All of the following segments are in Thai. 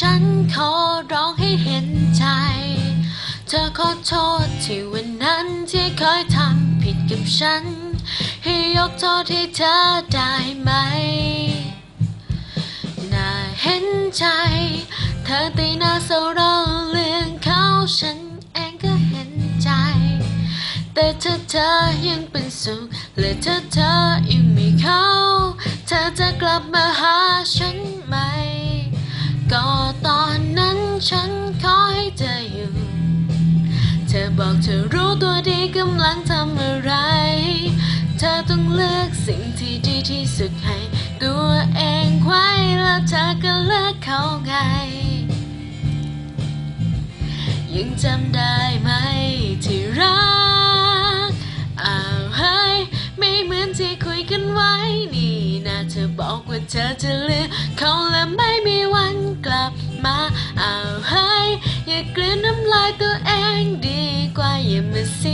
ฉันขอร้องให้เห็นใจ เธอขอโทษที่วันนั้นที่เคยทำผิดกับฉัน ให้ยกโทษให้เธอได้ไหม น่าเห็นใจ เธอตีหน้าเศร้าเรื่องเขาฉันเองก็เห็นใจ แต่เธอเธอยังเป็นสุขและเธอเธอยังมีเขา เธอจะกลับมาหา กำลังทำอะไร เธอต้องเลือกสิ่งที่ดีที่สุดให้ตัวเองไว้แล้วเธอก็เลือกเขาไง ยังจำได้ไหมที่รักอ้าวเฮ้ยไม่เหมือนที่คุยกันไว้นี่นะเธอบอกว่าเธอจะเลือกเขาและไม่มีวันกลับมาอ้าวเฮ้ยอย่ากลืนน้ำลายตัวเองดีกว่าอย่ามาเสีย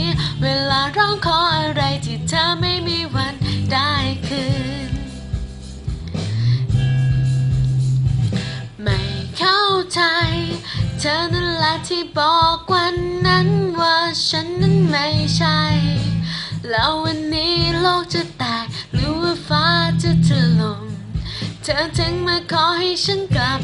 ร้องขออะไรที่เธอไม่มีวันได้คืน ไม่เข้าใจ เธอนั่นแหละที่บอกวันนั้นว่าฉันนั้นไม่ใช่ แล้ววันนี้โลกจะแตกหรือว่าฟ้าจะถล่มเธอถึงมาขอให้ฉันกลับ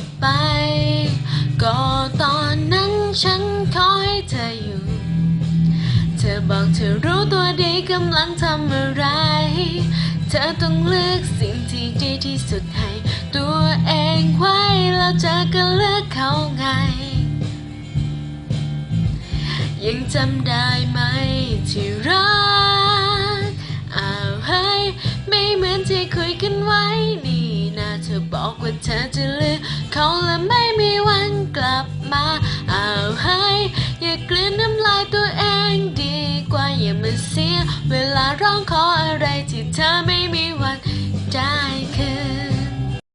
เธอรู้ตัวดีกำลังทำอะไร เธอต้องเลือกสิ่งที่ดีที่สุดให้ ตัวเองไว้แล้วเธอก็เลือกเขาไง ยังจำได้ไหมที่รักอ้าวเฮ้ยไม่เหมือนที่คุยกันไว้นี่นะเธอบอกว่าเธอจะเลือกเขาและไม่มีวันกลับมา เวลาร้องขออะไรที่เธอไม่